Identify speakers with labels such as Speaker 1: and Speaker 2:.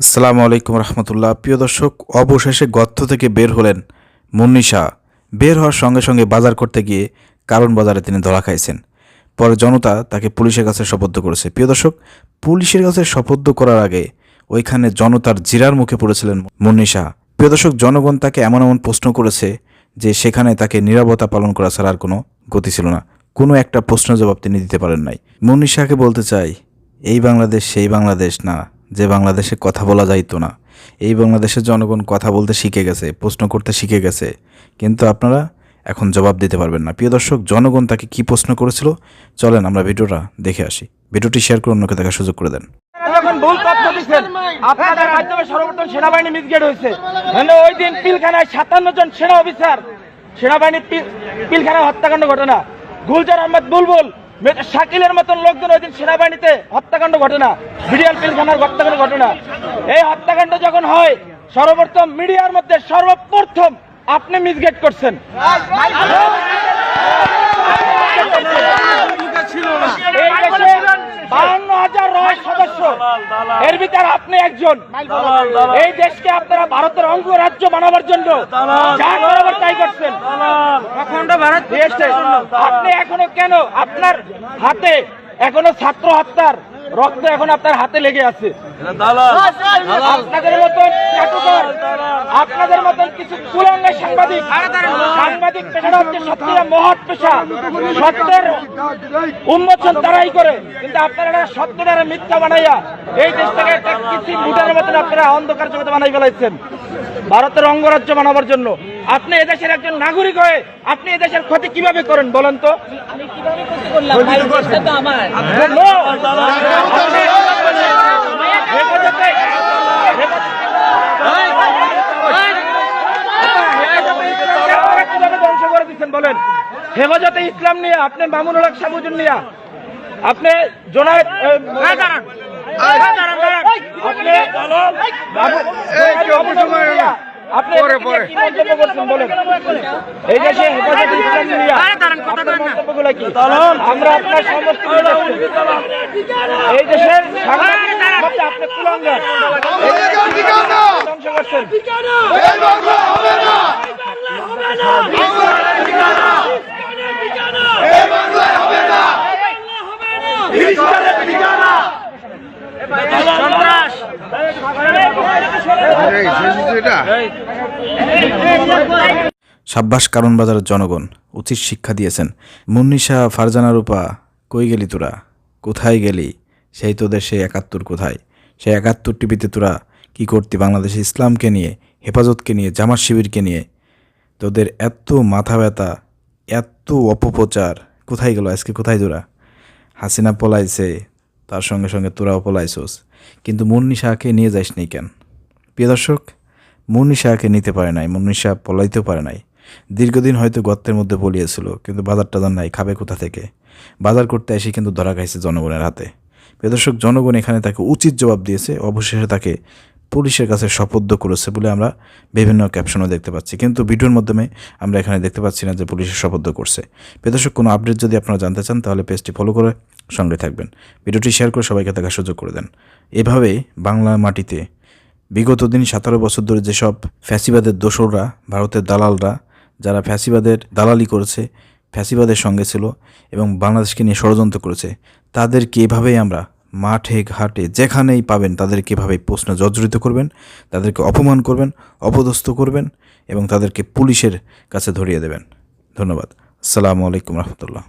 Speaker 1: আসসালামু আলাইকুম রহমতুল্লাহ। প্রিয় দর্শক, অবশেষে গর্ত থেকে বের হলেন মুন্নি শাহ। বের হওয়ার সঙ্গে সঙ্গে বাজার করতে গিয়ে কারণ বাজারে তিনি ধরা খাইছেন। পরে জনতা তাকে পুলিশের কাছে শপথ করেছে। প্রিয় দর্শক, পুলিশের কাছে শপথ করার আগে ওইখানে জনতার জিরার মুখে পড়েছিলেন মুন্নি শাহ। প্রিয় দর্শক, জনগণ তাকে এমন এমন প্রশ্ন করেছে যে সেখানে তাকে নিরাপত্তা পালন করা ছাড়া আর কোনো গতি ছিল না। কোনো একটা প্রশ্ন জবাব তিনি দিতে পারেন নাই। মুন্নি শাহকে বলতে চাই, এই বাংলাদেশ সেই বাংলাদেশ না। যে বাংলাদেশে কথা বলা যাইতো না। এই বাংলাদেশের জনগণ কথা বলতে শিখে গেছে, প্রশ্ন করতে শিখে গেছে। কিন্তু আপনারা এখন জবাব দিতে পারবেন না। প্রিয় দর্শক, জনগণ তাকে কি প্রশ্ন করেছিল? চলেন আমরা ভিডিওটা দেখে আসি। ভিডিওটি শেয়ার করে অন্যকে দেখার সুযোগ করে দেন।
Speaker 2: সেনাবাহিনী ওই পিলখানায় সাতান্ন জন সেনা অফিসার। হত্যাকাণ্ড ঘটনা। গুলজার আহমেদ বুলবুল শাকিলের মতন লোকজন ওই দিন সেনাবাহিনীতে হত্যাকাণ্ড ঘটনা, বিডিআর পিলখানার হত্যাকাণ্ড ঘটনা। এই হত্যাকাণ্ড যখন হয়, সর্বপ্রথম মিডিয়ার মধ্যে সর্বপ্রথম আপনি মিসগেট করছেন। এর ভিতরে আপনি একজন। এই দেশকে আপনারা ভারতের অঙ্গ রাজ্য বানাবার জন্য যা করাবার তাই করছেন। অখণ্ড ভারত আপনি এখনও কেন আপনার হাতে এখনও ছাত্র হত্যার রক্ত এখন আপনার হাতে লেগে আছে। আপনাদের মতন আপনাদের মতন কিছু কুলাঙ্গা সাংবাদিক সাংবাদিক পেশাটা হচ্ছে সত্যিটা মহৎ পেশা। সত্যের উন্মোচন তারাই করে। কিন্তু আপনারা সত্য দ্বারা মিথ্যা বানাইয়া এই দেশটাকে একটা কিছু লুটার মতন আপনারা অন্ধকার জগতে বানাই ফেলাইছেন। ভারতের অঙ্গরাজ্য বানাবার জন্য। আপনি এদেশের একজন নাগরিক হয়ে আপনি এদেশের ক্ষতি কীভাবে করেন বলেন তো? No! আপনি হেফাজতে- হেফাজতে কীভাবে ধ্বংস করে দিচ্ছেন বলেন হেফাজতে ইসলাম নিয়ে আপনি মামুনুল হক সাবুজুন নিয়া আপনি জোনায়েদ আপনি এই দেশে হেফাজতে ইসলাম নিয়ে আমরা আপনার সমস্ত এই দেশের আপনি কুলাঙ্গার। ধ্বংস করছেন
Speaker 1: সাব্বাস কারণ বাজারের জনগণ উচিত শিক্ষা দিয়েছেন। মুন্নি শাহ ফারজানা রূপা কই গেলি তোরা? কোথায় গেলি? সেই তোদের সেই একাত্তর কোথায়? সেই একাত্তর টিভিতে তোরা কি করতি বাংলাদেশে ইসলামকে নিয়ে হেফাজতকে নিয়ে জামাত শিবিরকে নিয়ে? তোদের এত মাথা ব্যথা এত অপপ্রচার। কোথায় গেল? আজকে কোথায় তোরা? হাসিনা পলাইছে, তার সঙ্গে সঙ্গে তোরাও পলাইছোস। কিন্তু মুন্নি শাহকে নিয়ে যাইস নি কেন? প্রিয় দর্শক, মুন্নি শাহকে নিতে পারে নাই, মুন্নি শাহ পলাইতেও পারে নাই। দীর্ঘদিন হয়তো গর্তের মধ্যে বলিয়েছিল কিন্তু বাজার টাজার নাই, খাবে কোথা থেকে? বাজার করতে এসে কিন্তু ধরা খাইছে জনগণের হাতে। প্রিয় দর্শক, জনগণ এখানে তাকে উচিত জবাব দিয়েছে, অবশেষে তাকে পুলিশের কাছে শপথ করেছে বলে আমরা বিভিন্ন ক্যাপশনও দেখতে পাচ্ছি। কিন্তু ভিডিওর মাধ্যমে আমরা এখানে দেখতে পাচ্ছি না যে পুলিশের শপথ করছে। প্রিয় কোনো আপডেট যদি আপনারা জানতে চান, তাহলে পেজটি ফলো করে সঙ্গে থাকবেন। ভিডিওটি শেয়ার করে সবাইকে দেখার সুযোগ করে দেন। এভাবে বাংলা মাটিতে বিগত দিন সতেরো বছর ধরে যেসব ফ্যাসিবাদের দোসররা, ভারতের দালালরা, যারা ফ্যাসিবাদের দালালি করেছে, ফ্যাসিবাদের সঙ্গে ছিল এবং বাংলাদেশকে নিয়ে ষড়যন্ত্র করেছে, তাদেরকে এভাবেই আমরা মাঠে, ঘাটে, যেখানেই পাবেন তাদেরকে এভাবে প্রশ্ন জর্জরিত করবেন, তাদেরকে অপমান করবেন, অপদস্থ করবেন এবং তাদেরকে পুলিশের কাছে ধরিয়ে দেবেন। ধন্যবাদ। আসসালামু আলাইকুম রহমতুল্লাহ।